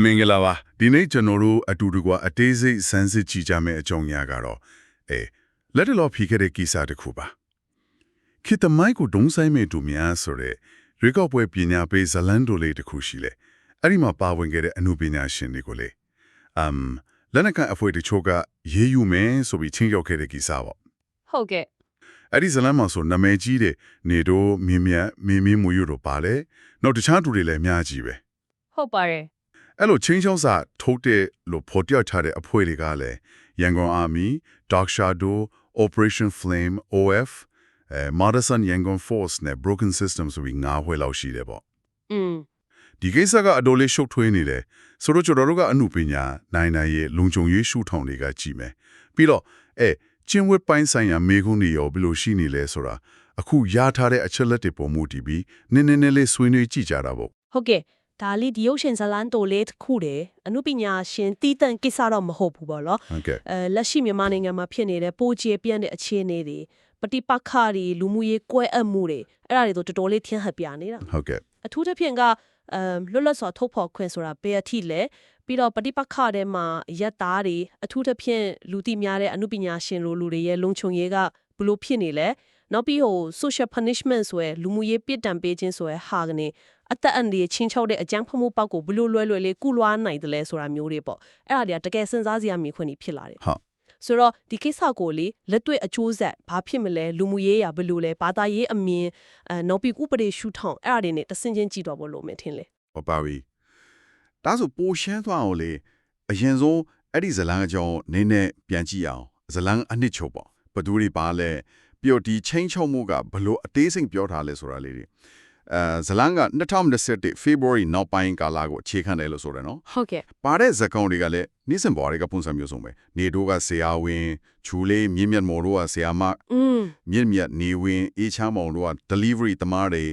မင်္ဂလာပါဒီနေ့ကျွန်တော်တို့အတူတကွအသေးစိတ်စမ်းစစ်ကြည့်ကြမယ့်အကြောင်းအရာကတော့အဲလက်တလောဖြေခဲ့တဲ့ကိစ္စတစ်ခုပါခေတ္တမိုက်ကိုဒုံဆိုင်မဲ့သူများဆိုတဲ့ရေကောက်ပွဲပညာပေးဇလန်ဒိုလေးတစ်ခုရှိလေအဲ့ဒီမှာပါဝင်ခဲ့တဲ့အမှုပညာရှင်တွေကိုလေအမ်လက်နက်ကန်အဖွဲတချို့ကရေးယူမယ်ဆိုပြီးချင်းရောက်ခဲ့တဲ့ကိစ္စပေါ့ဟုတ်ကဲ့အဲ့ဒီဇလန်မှာဆိုနာမည်ကြီးတဲ့နေတို့မြင်းမြတ်မင်းမင်းမူယူတို့ပါလေနောက်တခြားသူတွေလည်းအများကြီးပဲဟုတ်ပါတယ် အဲ့လိုချင်းချောင်းစာထုတ်တဲ့လို့ဖော်ပြထားတဲ့အဖွဲ့တွေကလည်းရန်ကုန် Army, Dark Shadow, Operation Flame, OF, အဲ Madison Yangon Force နဲ့ Broken Systems ဆိုပြီးငါးဖွဲ့လောက်ရှိတယ်ပေါ့อืมဒီကိစ္စကအတော်လေးရှုပ်ထွေးနေတယ်ဆိုတော့ကျွန်တော်တို့ကအမှုပညာနိုင်နိုင်ရဲ့လုံခြုံရေးရှုထောင်တွေကကြည့်မယ်ပြီးတော့အဲချင်းဝက်ပိုင်းဆိုင်ရာမေခွန်းတွေရောဘယ်လိုရှိနေလဲဆိုတာအခုရထားတဲ့အချက်လက်တွေပေါ်မူတည်ပြီးနည်းနည်းနည်းလေးဆွေးနွေးကြည့်ကြတာပေါ့ဟုတ်ကဲ့ ဒါလေးဒီရုပ်ရှင်ဇာတ်လမ်းတိုလေးတစ်ခုတည်းအနုပညာရှင်တီးတန့်ကိစ္စတော့မဟုတ်ဘူးပေါ့နော်ဟုတ်ကဲ့အဲလက်ရှိမြန်မာနိုင်ငံမှာဖြစ်နေတဲ့ပိုးကျေပြန့်တဲ့အခြေအနေတွေပฏิပတ်ခတွေလူမှုရေးကွဲအပ်မှုတွေအဲ့ဒါတွေတော့တော်တော်လေးထင်ဟပ်ပြနေတာဟုတ်ကဲ့အထူးသဖြင့်ကအမ်လွတ်လပ်စွာထုတ်ဖော်ခွင့်ဆိုတာဘယ်အထိလဲပြီးတော့ပฏิပတ်ခထဲမှာရက်သားတွေအထူးသဖြင့်လူသိများတဲ့အနုပညာရှင်လိုလူတွေရဲ့လုံခြုံရေးကဘလို့ဖြစ်နေလဲ နောက်ပြီးဟို social punishment ဆိုရယ်လူမှုရေးပြစ်ဒဏ်ပေးခြင်းဆိုရယ်ဟာကနေအသက်အန္တရာယ်ချင်းချောက်တဲ့အကြမ်းဖက်မှုပောက်ကိုဘလို့လွယ်လွယ်လေးကုလွားနိုင်တယ်လဲဆိုတာမျိုးတွေပေါ့အဲ့ဒါတွေကတကယ်စဉ်းစားစရာမြင်ခွင့်ကြီးဖြစ်လာတယ်ဟုတ်ဆိုတော့ဒီကိစ္စကိုလေလက်တွေ့အကျိုးဆက်ဘာဖြစ်မလဲလူမှုရေးရာဘယ်လိုလဲဘာသာရေးအမြင်အဲနောက်ပြီးဥပဒေရှုထောင့်အဲ့ဒါတွေနဲ့တဆင်ချင်းကြည့်တော့ဘလို့မထင်လေဟောပါပြီဒါဆိုပိုရှမ်းသွားအောင်လေအရင်ဆုံးအဲ့ဒီဇလန်းအကြောင်းနင်းနဲ့ပြန်ကြည့်အောင်ဇလန်းအနှစ်ချုပ်ပေါ့ဘသူတွေပါလဲ ပြီးတော့ဒီချင်းချုံမှုကဘလို့အသေးစိတ်ပြောထားလဲဆိုတာလေးတွေအဲဇလန်းက2021 February နောက်ပိုင်းကာလကိုအခြေခံတယ်လို့ဆိုတယ်နော်ဟုတ်ကဲ့ပါတဲ့ဇက်ကောင်တွေကလည်းနေ့စဉ်ဘွားတွေကပုံစံမျိုးစုံပဲနေတို့ကဆရာဝန်ချူလေးမြင့်မြတ်မော်တို့ကဆရာမอืมမြင့်မြတ်နေဝင်အေးချမ်းမောင်တို့က delivery တမားတွေ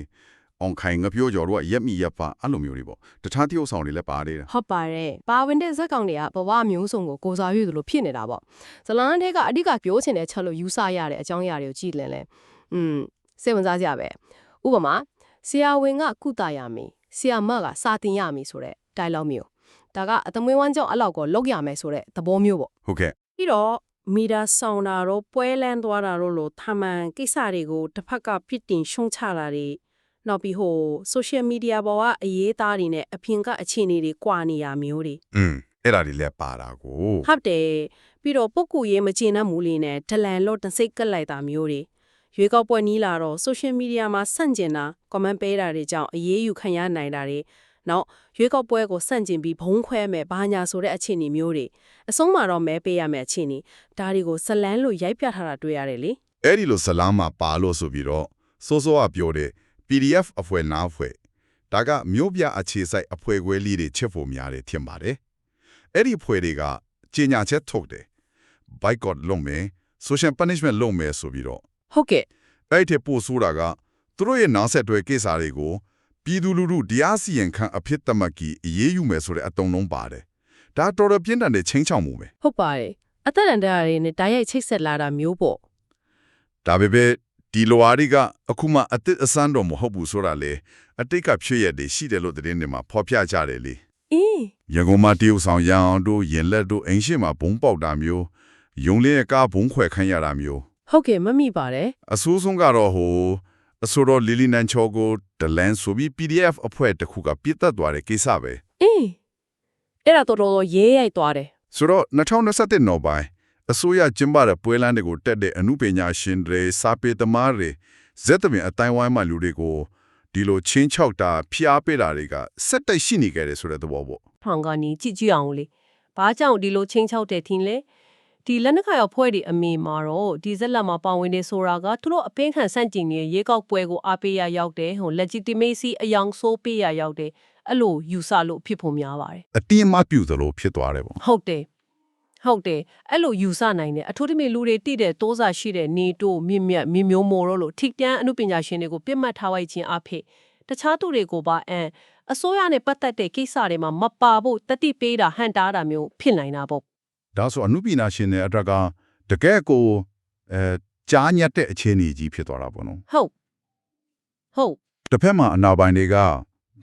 အောင်ခိုင်ငပြောကျော်တို့ကရက်မီရက်ပါအဲ့လိုမျိုးတွေပေါ့တခြားတရုပ်ဆောင်တွေလည်းပါသေးတယ်ဟုတ်ပါတယ်။ပါဝင်တဲ့ဇက်ကောင်တွေကဘဝမျိုးစုံကိုကိုစားရသလိုဖြစ်နေတာပေါ့။ဇလန်တဲ့ကအဓိကပြောချင်တဲ့ချက်လို့ယူဆရတဲ့အကြောင်းအရာတွေကိုကြည့်လင်လဲ။อืมစိတ်ဝင်စားကြပဲ။ဥပမာဆရာဝန်ကကုသရမယ်။ဆရာမကစာတင်ရမယ်ဆိုတဲ့ dialogue မျိုး။ဒါကအသမွေးဝမ်းကြောင့်အဲ့လောက်ကိုလောက်ရမယ်ဆိုတဲ့သဘောမျိုးပေါ့ဟုတ်ကဲ့ပြီးတော့မီတာဆောင်တာတော့ပွဲလန်းသွားတာတော့လို့ထာမန်ကိစ္စတွေကိုတစ်ဖက်ကပြစ်တင်ရှုံချတာတွေ နောက်ပြီးဟို social media ပေါ်ကအရေးသားတွေနဲ့အပြင်ကအခြေအနေတွေကွာနေရမျိုးတွေอืมအဲ့ဒါတွေလည်းပါတာကိုဟုတ်တယ်ပြီးတော့ပုဂ္ဂိုလ်ရေးမကျေနပ်မှုလေးနဲ့ဒလန်လို့တစိတ်ကက်လိုက်တာမျိုးတွေရွေးကောက်ပွဲနီးလာတော့ social media မှာဆန့်ကျင်တာ comment ပေးတာတွေကြောင့်အရေးယူခံရနိုင်တာတွေနောက်ရွေးကောက်ပွဲကိုဆန့်ကျင်ပြီးဘုံခွဲမဲ့ဘာညာဆိုတဲ့အခြေအနေမျိုးတွေအဆုံးမှာတော့မဲပေးရမယ့်အခြေအနေဒါတွေကိုဇလန်းလို့ရိုက်ပြထားတာတွေ့ရတယ်လေအဲ့ဒီလိုဇလန်းမှာပါလို့ဆိုပြီးတော့စိုးစိုးကပြောတဲ့ PDF အဖွဲနားဖွဲဒါကမျိုးပြအခြေစိုက်အဖွဲခွဲလေးတွေချက်ဖို့များတယ်ထင်ပါတယ်အဲ့ဒီအဖွဲတွေကကြီးညာချက်ထုတ်တယ် boycott လုပ်မယ် social punishment လုပ်မယ်ဆိုပြီးတော့ဟုတ်ကဲ့အဲ့ဒီပို့ဆိုတာကသူတို့ရဲ့နောက်ဆက်တွဲကိစ္စတွေကိုပြည်သူလူထုတရားစီရင်ခံအဖြစ်တမကီအေးအေးယူမယ်ဆိုတဲ့အတုံးလုံးပါတယ်ဒါတော်တော်ပြင်းထန်တဲ့ချင်းချောက်မှုပဲဟုတ်ပါတယ်အသက်အန္တရာယ်တွေနဲ့ဓာတ်ရိုက်ချိတ်ဆက်လာတာမျိုးပေါ့ဒါပေမဲ့ ဒီလိုအားတွေကအခုမှအစ်စ်အစမ်းတော့မဟုတ်ဘူးဆိုတာလေအတိတ်ကဖြစ်ရတဲ့ရှိတယ်လို့သတင်းတွေမှာဖော်ပြကြတယ်လေအင်းရန်ကုန်မှာတရုတ်ဆောင်ရအောင်တို့ရင်လက်တို့အင်းရှိမှာဘုံပေါက်တာမျိုးယုံလင်းရဲ့ကားဘုံခွဲခန့်ရတာမျိုးဟုတ်ကဲ့မမိပါတယ်အဆိုးဆုံးကတော့ဟိုအဆိုတော်လီလီနန်ချောကိုဒလန်ဆိုပြီး PDF အဖွဲ့တစ်ခုကပြစ်တက်သွားတဲ့ကိစ္စပဲအင်းအဲ့ဒါတော်တော်ရေးရိုက်သွားတယ်ဆိုတော့2021နောက်ပိုင်း အစိုးရကျင်းပတဲ့ပွဲလမ်းတွေကိုတက်တဲ့အမှုပညာရှင်တွေစာပေသမားတွေဇက်သမင်အတိုင်းဝိုင်းမှလူတွေကိုဒီလိုချင်းချောက်တာဖျားပေးတာတွေကစက်တိုက်ရှိနေကြတယ်ဆိုတဲ့သဘောပေါ့ထောင်ကနေကြည့်ကြည့်အောင်လေဘာကြောင့်ဒီလိုချင်းချောက်တဲ့ထင်လဲဒီလက်နက်ခါရောက်ဖွဲ့တွေအမေမှာတော့ဒီဇက်လက်မှာပါဝင်နေဆိုတာကသူတို့အပင်းခံဆန့်ကျင်နေတဲ့ရေကောက်ပွဲကိုအားပေးရရောက်တယ်ဟို legitimacy အယောင်ဆိုးပေးရရောက်တယ်အဲ့လိုယူဆလို့ဖြစ်ဖို့များပါတယ်အတင်းအမပြုသလိုဖြစ်သွားတယ်ပေါ့ဟုတ်တယ် ဟုတ်တယ်အဲ့လိုယူဆနိုင်တယ်အထူးသဖြင့်လူတွေတိတဲ့တိုးစာရှိတဲ့နေတိုမြင့်မြတ်မြင့်မျိုးမို့လို့ထိတန်းအမှုပညာရှင်တွေကိုပြစ်မှတ်ထားလိုက်ခြင်းအဖြစ်တခြားသူတွေကိုပါအန်အစိုးရနဲ့ပတ်သက်တဲ့ကိစ္စတွေမှာမပါဖို့တတိပေးတာဟန်တားတာမျိုးဖြစ်နိုင်တာပေါ့ဒါဆိုအမှုပညာရှင်တွေအတက်ကတကယ်ကိုအဲကြားညက်တဲ့အခြေအနေကြီးဖြစ်သွားတာပေါ့နော်ဟုတ်ဟုတ်တစ်ဖက်မှာအနာပိုင်တွေက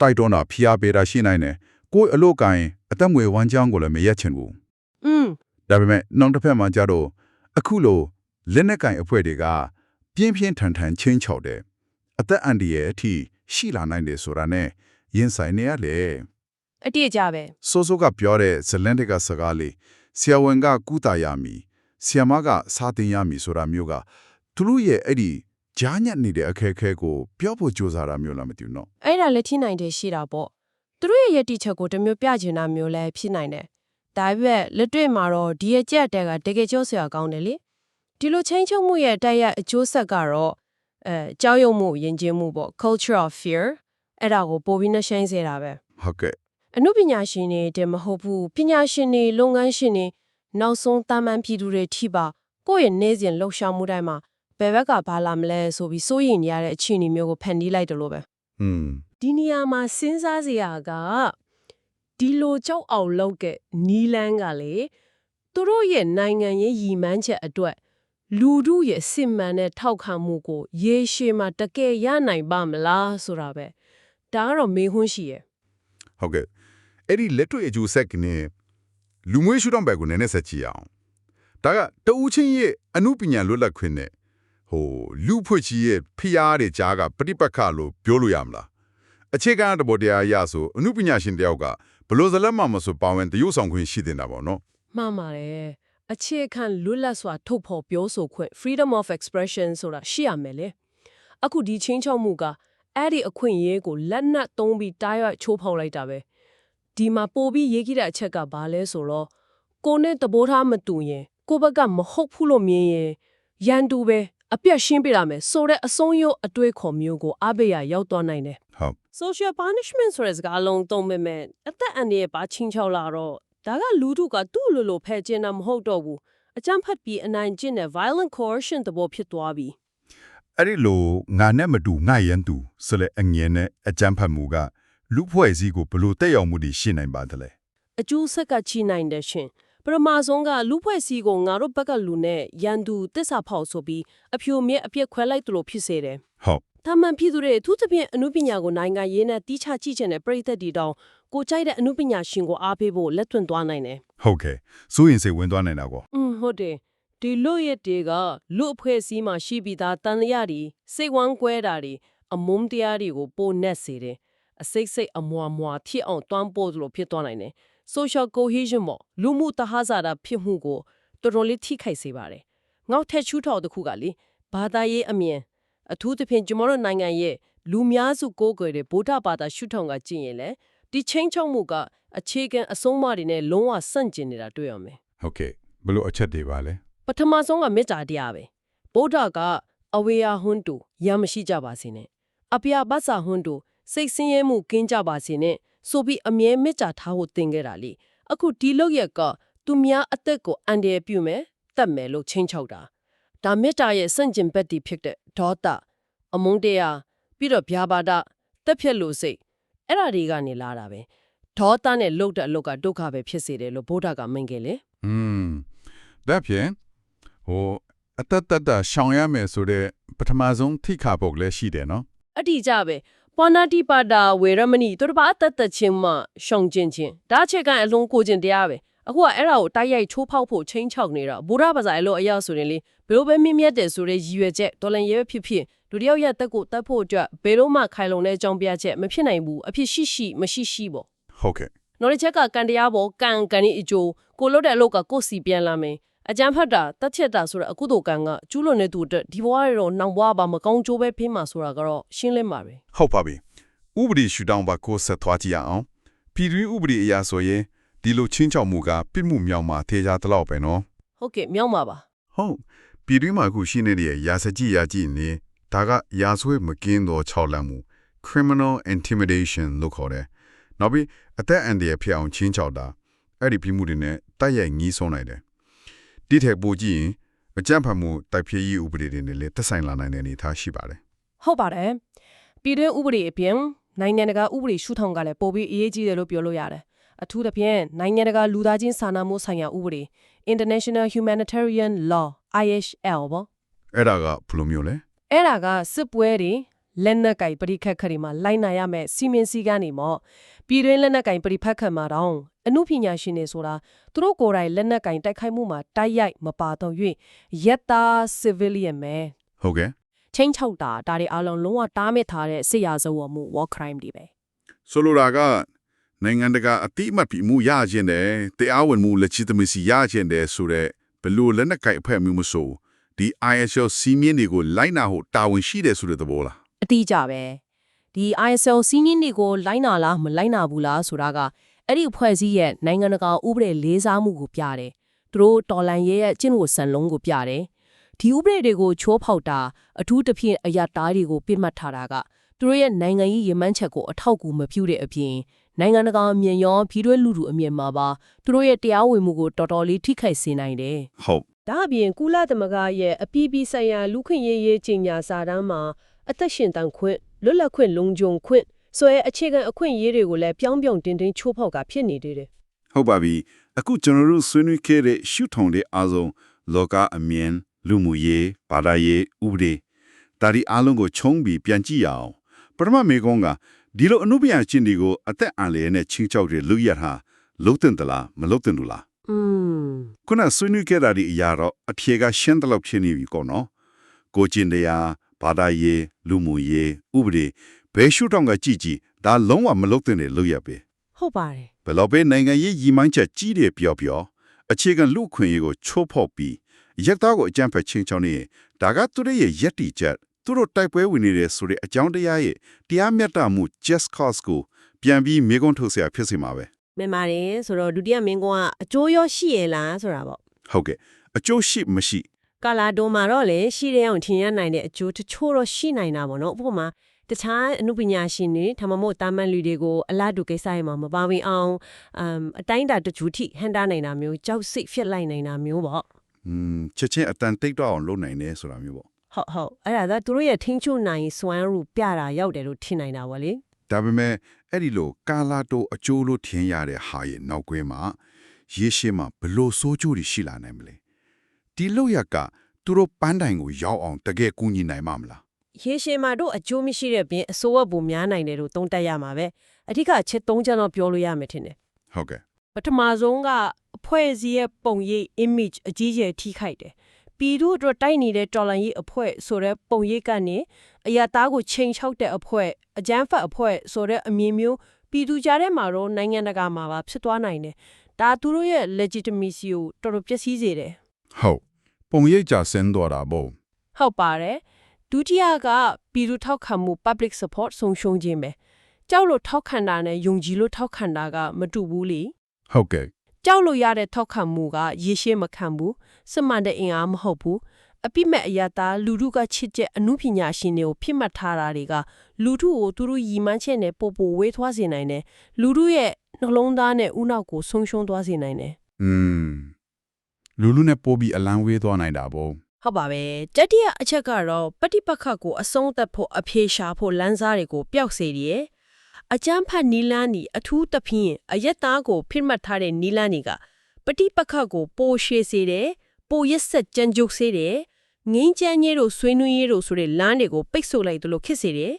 တိုက်တွန်းတာဖျားပေးတာရှိနိုင်တယ်ကိုယ်အလို့ကိုင်းအသက်မွေဝမ်းကြောင်းကိုလည်းမရက်ချင်ဘူးอืม ဒါပေမဲ့နောက်တစ်ဖက်မှာကြတော့အခုလိုလက်နက်ကင်အဖွဲ့တွေကပြင်းပြင်းထန်ထန်ချင်းချောက်တယ်အသက်အန္တရာယ်အထိရှိလာနိုင်တယ်ဆိုတာနဲ့ရင်ဆိုင်နေရလေအတိအကျပဲဆိုဆိုကပြောတဲ့ဇလန်တကစကားလေးဆရာဝန်ကကုသရမည်ဆရာမကစာသင်ရမည်ဆိုတာမျိုးကသူတို့ရဲ့အဲ့ဒီကြားညက်နေတဲ့အခက်အခဲကိုပြောဖို့ကြိုးစားတာမျိုးလားမသိဘူးနော်အဲ့ဒါလည်းထိနိုင်တယ်ရှိတာပေါ့သူတို့ရဲ့ယက်တိချက်ကိုတစ်မျိုးပြချင်တာမျိုးလည်းဖြစ်နိုင်တယ် ဒါပေမဲ့လက်တွေ့မှာတော့ဒီရဲ့ကြက်တဲကတကယ်ကြောက်စရာကောင်းတယ်လေဒီလိုချင်းချုံမှုရဲ့တိုက်ရိုက်အကျိုးဆက်ကတော့အဲကြောက်ရွံ့မှုယဉ်ကျေးမှုပေါ့ culture of fear အဲ့ဒါကိုပိုပြီးနှဆိုင်စေတာပဲဟုတ်ကဲ့အမှုပညာရှင်တွေတည်းမဟုတ်ဘူးပညာရှင်တွေလုပ်ငန်းရှင်တွေနောက်ဆုံးတာမန်ပြည်သူတွေထိပါကိုယ့်ရဲ့နေစဉ်လှုပ်ရှားမှုတိုင်းမှာဘယ်ဘက်ကဘာလာမလဲဆိုပြီးစိုးရိမ်နေရတဲ့အခြေအနေမျိုးကိုဖန်တီးလိုက်တယ်လို့ပဲอืมဒီနေရာမှာစဉ်းစားစရာက ဒီလိုကြောက်အောင်လုပ်ကနီလန်းကလေသူတို့ရဲ့နိုင်ငံရေးရည်မှန်းချက်အတွက်လူတို့ရဲ့စစ်မှန်တဲ့ထောက်ခံမှုကို ရေရှည်မှာတကယ်ရနိုင်ပါမလားဆိုတာပဲဒါကတော့မေးခွန်းရှိရဲ့ဟုတ်ကဲ့အဲ့ဒီလက်တွေ့အကျိုးဆက်ကနေလူမွေးရှုထောင့်ဘက်ကိုနည်းနည်းဆက်ကြည့်အောင်ဒါကတဦးချင်းရဲ့အမှုပညာလွတ်လပ်ခွင့်နဲ့ဟိုလူဖွဲ့ချီရဲ့ဖျားတဲ့ကြားကပဋိပက္ခလို့ပြောလို့ရမလားအခြေခံတဘောတရားအရဆိုအမှုပညာရှင်တယောက်က ဘလို့ဇလက်မှမဆိုပါဝင်တရုပ်ဆောင်ခွင့်ရှိတင်တာပေါ့နော်မှန်ပါတယ်အခြေခံလွတ်လပ်စွာထုတ်ဖော်ပြောဆိုခွင့် freedom of expression ဆိုတာရှိရမယ်လေအခုဒီချင်းချောက်မှုကအဲ့ဒီအခွင့်အရေးကိုလက်နက်သုံးပြီးတားရွက်ချိုးဖောက်လိုက်တာပဲဒီမှာပို့ပြီးရေးကြည့်တဲ့အချက်ကဘာလဲဆိုတော့ကိုနဲ့တဘိုးထားမတူရင်ကိုဘက်ကမဟုတ်ဘူးလို့မြင်ရင်ရန်တူပဲ အပြတ်ရှင်းပြရမယ်ဆိုတဲ့အဆုံးရုပ်အတွေ့ခေါ်မျိုးကိုအဘေရရောက်သွားနိုင်တယ်ဟုတ် social punishment ဆိုတဲ့စကားလုံးသုံးပေမဲ့အသက်အန္တရာယ်ပါချင်းချောက်လာတော့ဒါကလူထုကသူ့လိုလိုဖဲကျင်တာမဟုတ်တော့ဘူးအကြမ်းဖက်ပြီးအနိုင်ကျင့်တဲ့ violent coercion တဘောဖြစ်သွားပြီအဲ့ဒီလိုငါနဲ့မတူငါရန်တူဆိုလေအငြင်းနဲ့အကြမ်းဖက်မှုကလူဖွဲ့စည်းကိုဘလို့တက်ရောက်မှုတွေရှိနိုင်ပါသလဲအကျိုးဆက်ကချိနိုင်တယ်ရှင် ပရမဆုံးကလူဖွဲ့စည်းကိုငါတို့ဘက်ကလူနဲ့ရန်သူတစ္ဆာဖောက်ဆိုပြီးအဖြိုမြက်အပြက်ခွဲလိုက်သလိုဖြစ်စေတယ်ဟုတ်တာမန်ပြည်သူတွေအထူးသဖြင့်အမှုပညာကိုနိုင်ငံရေးနဲ့တီးခြားကြည့်ချင်တဲ့ပြည်သက်တီတောင်ကိုကြိုက်တဲ့အမှုပညာရှင်ကိုအားပေးဖို့လက်ထွင်သွားနိုင်တယ်ဟုတ်ကဲ့စိုးရင်စိတ်ဝင်သွားနိုင်တာကောอืมဟုတ်တယ်ဒီလူရဲ့တေကလူအဖွဲ့အစည်းမှာရှိပြီးသားတန်လျာတွေစိတ်ဝမ်းကွဲတာတွေအမုန်းတရားတွေကိုပိုနက်စေတယ်အစိတ်စိတ်အမွာမွာဖြစ်အောင်တွန်းပို့လို့ဖြစ်သွားနိုင်တယ် social cohesion ပေါ့လူမှုတဟဇာတာဖြစ်မှုကိုတော်တော်လေးထိခိုက်စေပါတယ်ငေါက်ထက်ချူထောက်တစ်ခုကလေဘာသာရေးအမြင်အထူးသဖြင့်ကျွန်တော်တို့နိုင်ငံရဲ့လူများစုကိုးကွယ်တဲ့ဗုဒ္ဓဘာသာရှုထောင့်ကကြည့်ရင်လေဒီချင်းချုံမှုကအခြေခံအဆုံးအမတွေနဲ့လုံးဝဆန့်ကျင်နေတာတွေ့ရမယ်ဟုတ်ကဲ့ဘလို့အချက်တွေပါလဲပထမဆုံးကမေတ္တာတရားပဲဗုဒ္ဓကအဝေယဟွန်းတူရမရှိကြပါစေနဲ့အပြာပတ်စာဟွန်းတူစိတ်ဆင်းရဲမှုကင်းကြပါစေနဲ့ ဆိုပြီးအမြဲမေတ္တာထားဖို့သင်ခဲ့တာလေအခုဒီလောက်ရက်ကသူများအသက်ကိုအန္တရာယ်ပြုမယ်တတ်မယ်လို့ချင်းချောက်တာဒါမေတ္တာရဲ့စန့်ကျင်ဘက်တီဖြစ်တဲ့ဒေါသအမုန်းတရားပြီးတော့ဗျာပါဒတက်ဖြတ်လို့စိတ်အဲ့ဒါတွေကနေလာတာပဲဒေါသနဲ့လှုပ်တဲ့အလုပ်ကဒုက္ခပဲဖြစ်စေတယ်လို့ဗုဒ္ဓကမိန့်ခဲ့လေอืมဒါဖြင့်ဟိုအတ္တတ္တရှောင်ရမယ်ဆိုတဲ့ပထမဆုံးထိခါပုတ်လည်းရှိတယ်နော်အတိကြပဲ ပဏာတိပါဒဝေရမဏီသူတစ်ပါးအသက်သက်ချင်းမှရှောင်ကျင်ခြင်းဒါချက်ကအလုံးကိုကျင်တရားပဲအခုကအဲ့ဒါကိုတိုက်ရိုက်ချိုးဖောက်ဖို့ချင်းချောက်နေတာဘုရားဘာသာအလို့အရာဆိုရင်လေဘယ်လိုပဲမြင့်မြတ်တယ်ဆိုတဲ့ရည်ရွယ်ချက်တော်လန်ရဲဖြစ်ဖြစ်လူတစ်ယောက်ရဲ့တက်ကိုတက်ဖို့အတွက်ဘယ်တော့မှခိုင်လုံတဲ့အကြောင်းပြချက်မဖြစ်နိုင်ဘူးအဖြစ်ရှိရှိမရှိရှိပေါ့ဟုတ်ကဲ့နောက်တစ်ချက်ကကန်တရားပေါ်ကန်ကန်ဤအကျိုးကိုလို့တဲ့အလုပ်ကကိုယ်စီပြန်လာမယ် အကြမ်းဖက်တာတက်ချက်တာဆိုတော့အခုတို့ကန်ကကျူးလွန်နေသူအတွက်ဒီဘဝရတော့နောင်ဘဝပါမကောင်းကျိုးပဲဖေးမှာဆိုတာကတော့ရှင်းလင်းပါပဲဟုတ်ပါပြီဥပဒေရှုထောင့်ဘကိုဆက်သွားကြည့်ရအောင်ပြည်တွင်းဥပဒေအရာဆိုရင်ဒီလိုချင်းချောက်မှုကပြစ်မှုမြောက်မှာထေကြတဲ့လောက်ပဲနော်ဟုတ်ကဲ့မြောက်ပါပါဟုတ်ပြည်တွင်းမှာအခုရှိနေတဲ့ရာစကြည့်ရာကြည့်နေဒါကရာဇဝတ်မကင်းသောခြောက်လန့်မှု criminal intimidation လို့ခေါ်တယ်နောက်ပြီးအသက်အန္တရာယ်ဖြစ်အောင်ချင်းချောက်တာအဲ့ဒီပြမှုတွေနဲ့တိုက်ရိုက်ငီးဆုံးနိုင်တယ် ဒီထက်ပိုကြည့်ရင်အကြမ်းဖက်မှုတိုက်ဖြည့်ရေးဥပဒေတွေနဲ့လည်းသက်ဆိုင်လာနိုင်တဲ့အနေအထားရှိပါတယ်ဟုတ်ပါတယ်ပြည်တွင်းဥပဒေအပြင်နိုင်ငံတကာဥပဒေရှုထောင့်ကလည်းပိုပြီးအရေးကြီးတယ်လို့ပြောလို့ရတယ်အထူးသဖြင့်နိုင်ငံတကာလူသားချင်းစာနာမှုဆိုင်ရာဥပဒေ International Humanitarian Law IHL ပေါ့အဲ့ဒါကဘယ်လိုမျိုးလဲအဲ့ဒါကစစ်ပွဲတွေ လက်နက်ကင်ပရိခက်ခတ်တွေမှာလိုက်နာရမယ်စီမင်းစည်းကမ်းတွေမော့ပြည်တွင်းလက်နက်ကင်ပရိဖက်ခတ်မှာတော့အမှုပညာရှင်တွေဆိုတာသူတို့ကိုယ်တိုင်လက်နက်ကင်တိုက်ခိုက်မှုမှာတိုက်ရိုက်မပါတော့၍ရက်သား civilian ပဲဟုတ်ကဲ့ချင်းချောက်တာဒါတွေအလုံးလုံးဝတားမြစ်ထားတဲ့စစ်ရာဇဝတ်မှု war crime တွေပဲဆိုလိုတာကနိုင်ငံတကာအတိအမှတ်ပြုမှုရခြင်းတယ်တရားဝင်မှု legitimacy ရခြင်းတယ်ဆိုတော့ဘယ်လို့လက်နက်ကိုက်အဖွဲ့မျိုးမဆိုဒီ ISO စီးမြင့်တွေကိုလိုက်နာဖို့တာဝန်ရှိတယ်ဆိုတဲ့သဘောလား အတိအကျပဲဒီ ISO စီးနင်းတွေကိုလိုက်နာလားမလိုက်နာဘူးလားဆိုတာကအဲ့ဒီအဖွဲ့အစည်းရဲ့နိုင်ငံတကာဥပဒေလေးစားမှုကိုပြတယ်သူတို့တော်လန်ရဲရဲ့ကျင့်ဝတ်စံလုံးကိုပြတယ်ဒီဥပဒေတွေကိုချိုးဖောက်တာအထူးသဖြင့်အယတ်သားတွေကိုပြစ်မှတ်ထားတာကသူတို့ရဲ့နိုင်ငံရေးရည်မှန်းချက်ကိုအထောက်အကူမပြုတဲ့အပြင်နိုင်ငံတကာအမြင်ရောဖြီးတွဲလူလူအမြင်မှာပါသူတို့ရဲ့တရားဝင်မှုကိုတော်တော်လေးထိခိုက်စေနိုင်တယ်ဟုတ်ဒါအပြင်ကုလသမဂ္ဂရဲ့အပြည်ပြည်ဆိုင်ရာလူခွင့်ရေးရေးကြီးညာစာတမ်းမှာ အသက်ရှင်တန်ခွင့်လွတ်လပ်ခွင့်လုံခြုံခွင့်ဆိုရဲအခြေခံအခွင့်အရေးတွေကိုလည်းပြောင်းပြောင်းတင်းတင်းချိုးဖောက်ကဖြစ်နေသေးတယ်ဟုတ်ပါပြီအခုကျွန်တော်တို့ဆွေးနွေးခဲ့တဲ့ရှုထောင်တဲ့အားဆုံးလောကအမြင်လူမှုရေးဘာသာရေးဥပဒေဒါဒီအားလုံးကိုခြုံပြီးပြန်ကြည့်ရအောင်ပထမမေကုန်းကဒီလိုအနုပညာချင်းတွေကိုအသက်အန္တရာယ်နဲ့ချင်းချောက်တဲ့လူရဟာလုံးတင်သလားမလုံးတင်ဘူးလား။อืมခုနဆွေးနွေးခဲ့တာဒီအရာတော့အဖြေကရှင်းတယ်လို့ဖြစ်နေပြီကောနော်ကိုကျင်တရား ဘာသာရေးလူမှုရေးဥပဒေဘယ်ရှုထောင့်ကကြည့်ကြည့်ဒါလုံးဝမလုံးတင်တဲ့လူရပဲ ဟုတ်ပါတယ် ဘယ်လိုပဲနိုင်ငံရေးရည်မှန်းချက်ကြီးတယ်ပြောပြောအခြေခံလူခွင့်ရေးကိုချိုးဖောက်ပြီးရက်သားကိုအကြမ်းဖက်ချင်းချောင်းနေဒါကသူတို့ရဲ့ယက်တီချက်သူတို့တိုက်ပွဲဝင်နေတဲ့ဆိုတဲ့အကြောင်းတရားရဲ့တရားမျှတမှု just cause ကိုပြန်ပြီးမေခွန်းထုတ်เสียဖြစ်စီမှာပဲ ။မှန်ပါတယ်ဆိုတော့ဒုတိယမင်းကအကျိုးရောရှိရလားဆိုတာပေါ့ ဟုတ်ကဲ့အကျိုးရှိမရှိ ။ ကာလာဒိုမှာတော့လေရှိတဲ့အောင်ထင်ရနိုင်တဲ့အကျိုးတချို့တော့ရှိနိုင်တာပေါ့နော်။ဥပမာတခြားအမှုပညာရှင်တွေထမမို့တာမန်လူတွေကိုအလားတူကိစ္စတွေမှာမပါဝင်အောင်အမ်အတိုင်းအတာတကြူထိဟန်တာနိုင်တာမျိုးကြောက်စိတ်ဖြစ်လိုက်နိုင်တာမျိုးပေါ့อืมချက်ချင်းအတန်တိတ်တော့အောင်လုပ်နိုင်တယ်ဆိုတာမျိုးပေါ့ဟုတ်ဟုတ်အဲ့ဒါကသူတို့ရဲ့ထင်းချုံနိုင်စွမ်းရူပြတာရောက်တယ်လို့ထင်နိုင်တာပါလေဒါပေမဲ့အဲ့ဒီလိုကာလာတိုအကျိုးလို့ထင်ရတဲ့ဟာရဲ့နောက်ကွယ်မှာရေရှည်မှာဘလို့စိုးကျိုးတွေရှိလာနိုင်မလဲ ဒီလောက်ရကသူတို့ပန်းတိုင်ကိုရောက်အောင်တကယ်ကူညီနိုင်မှာမလားရေရှည်မှာတော့အကျိုးမရှိတဲ့ပြင်အစိုးရပုံများနိုင်တယ်လို့သုံးသပ်ရမှာပဲအဓိကအချက်၃ချက်တော့ပြောလို့ရမယ်ထင်တယ်ဟုတ်ကဲ့ပထမဆုံးကအဖွဲ့အစည်းရဲ့ပုံရိပ် image အကြီးကျယ်ထိခိုက်တယ်ပြည်သူတို့တိုက်နေတဲ့တော်လန်ရေးအဖွဲ့ဆိုတဲ့ပုံရိပ်ကနေအရာသားကိုချိန်ချောက်တဲ့အဖွဲ့အကြမ်းဖက်အဖွဲ့ဆိုတဲ့အမည်မျိုးပြည်သူကြားထဲမှာတော့နိုင်ငံတကာမှာပါဖြစ်သွားနိုင်တယ်ဒါသူတို့ရဲ့ legitimacy ကိုတော်တော်ပျက်စီးစေတယ်ဟုတ် ပုံရိပ်ကြဆင်းတော့တာပေါ့ဟုတ်ပါတယ်ဒုတိယကပြည်သူထောက်ခံမှု public support ဆုံးရှုံးခြင်းပဲကြောက်လို့ထောက်ခံတာနဲ့ယုံကြည်လို့ထောက်ခံတာကမတူဘူးလေဟုတ်ကဲ့ကြောက်လို့ရတဲ့ထောက်ခံမှုကရေရှည်မခံဘူးစစ်မှန်တဲ့အင်အားမဟုတ်ဘူးအပိမဲ့အယတာလူထုကချစ်တဲ့အမှုပညာရှင်တွေကိုဖြစ်မှတ်ထားတာတွေကလူထုကိုသူတို့ရည်မှန်းချက်နဲ့ပို့ပို့ဝေးသွားစေနိုင်တယ်လူထုရဲ့နှလုံးသားနဲ့ဥနောက်ကိုဆုံးရှုံးသွားစေနိုင်တယ်อืม လူလူနဲ့ပို့ပြီးအလံဝေးသွားနိုင်တာပေါ့ဟုတ်ပါပဲတတိယအချက်ကတော့ပฏิပတ်ခတ်ကိုအဆုံးသတ်ဖို့အဖြေရှာဖို့လမ်းစားတွေကိုပျောက်စေတယ်အကျန်းဖတ်နီလန်းနီအထူးသဖြင့်အယက်သားကိုဖိမှတ်ထားတဲ့နီလန်းနီကပฏิပတ်ခတ်ကိုပိုရှေစေတယ်ပိုရက်ဆက်ကြမ်းကြုတ်စေတယ်ငင်းချမ်းကြီးတို့ဆွေးနွေးရေးတို့ဆိုတဲ့လမ်းတွေကိုပိတ်ဆို့လိုက်သလိုဖြစ်စေတယ်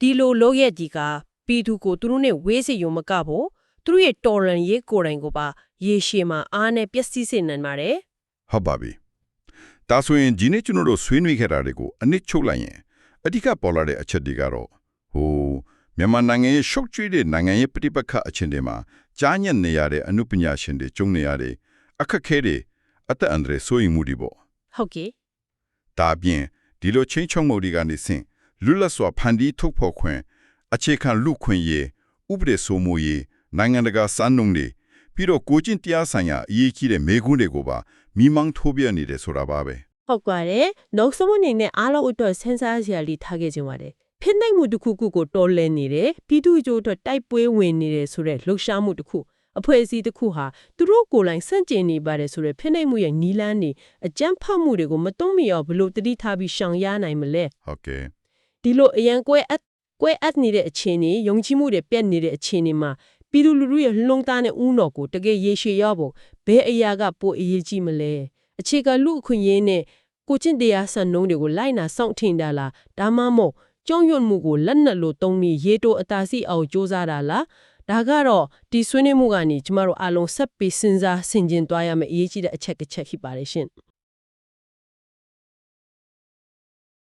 ဒီလိုလုပ်ရက်ကြီးကပြည်သူကိုသူတို့နဲ့ဝေးစေရုံမကဖို့ သူတို့ရဲ့တော်ရန်ရေးကိုယ်တိုင်ကိုပါရေရှည်မှာအားနဲ့ပျက်စီးစေနိုင်ပါတယ်ဟုတ်ပါပြီဒါဆိုရင်ဒီနေ့ကျွန်တော်တို့ဆွေးနွေးခဲ့တာတွေကိုအနစ်ချုပ်လိုက်ရင်အဓိကပေါ်လာတဲ့အချက်တွေကတော့ဟိုမြန်မာနိုင်ငံရဲ့ရှုပ်ထွေးတဲ့နိုင်ငံရေးပြဋိပက္ခအချင်းတွေမှာကြားညက်နေရတဲ့အမှုပညာရှင်တွေကျုံနေရတဲ့အခက်အခဲတွေအသက်အန္တရာယ်ဆိုရင်မှုတွေပေါ့ဟုတ်ကဲ့ဒါအပြင်ဒီလိုချင်းချုံမှုတွေကနေဆင့်လွတ်လပ်စွာဖန်တီးထုတ်ဖော်ခွင့်အခြေခံလူခွင့်ရေးဥပဒေစိုးမိုးရေး နိုင်ငံတကာစံနှုန်းတွေပြီးတော့ကိုကျင့်တရားဆိုင်ရာအရေးကြီးတဲ့မေခွန်းတွေကိုပါမိမန်းထိုးပြနေတယ်ဆိုတာပါပဲဟုတ်ကဲ့နောက်ဆုံးအနေနဲ့အားလုံးအတွက်စဉ်းစားစရာလေးထားခဲ့ခြင်းပါတယ်ဖြစ်နိုင်မှုတစ်ခုခုကိုတော်လဲနေတယ်ပြည်သူ့အကျိုးအတွက်တိုက်ပွဲဝင်နေတယ်ဆိုတဲ့လှုပ်ရှားမှုတစ်ခုအဖွဲ့အစည်းတစ်ခုဟာသူတို့ကိုယ်တိုင်စန့်ကျင်နေပါတယ်ဆိုတဲ့ဖြစ်နိုင်မှုရဲ့နီလန်းနေအကြမ်းဖက်မှုတွေကိုမတုံ့မရောဘလို့တတိထားပြီးရှောင်ရနိုင်မလဲဟုတ်ကဲ့ဒီလိုအရန်ကွဲအပ်ကွဲအပ်နေတဲ့အခြေအနေယုံကြည်မှုတွေပြတ်နေတဲ့အခြေအနေမှာ ပြည်သူလူထုရဲ့လှုံ့သားတဲ့ဥနော်ကိုတကယ်ရေရှည်ရဖို့ဘယ်အရာကပိုအရေးကြီးမလဲအခြေခံလူအခွင့်အရေးနဲ့ကိုကျင့်တရားစံနှုန်းတွေကိုလိုက်နာစောင့်ထင်တာလားဒါမှမဟုတ်ကြောင်းရွံ့မှုကိုလက်နက်လိုသုံးပြီးရေတိုအသာစီအောင်စ조사တာလားဒါကတော့ဒီဆွေးနွေးမှုကနေကျမတို့အားလုံးဆက်ပြီးစဉ်းစားဆင်ခြင်သွားရမယ့်အရေးကြီးတဲ့အချက်တစ်ချက်ဖြစ်ပါတယ်ရှင်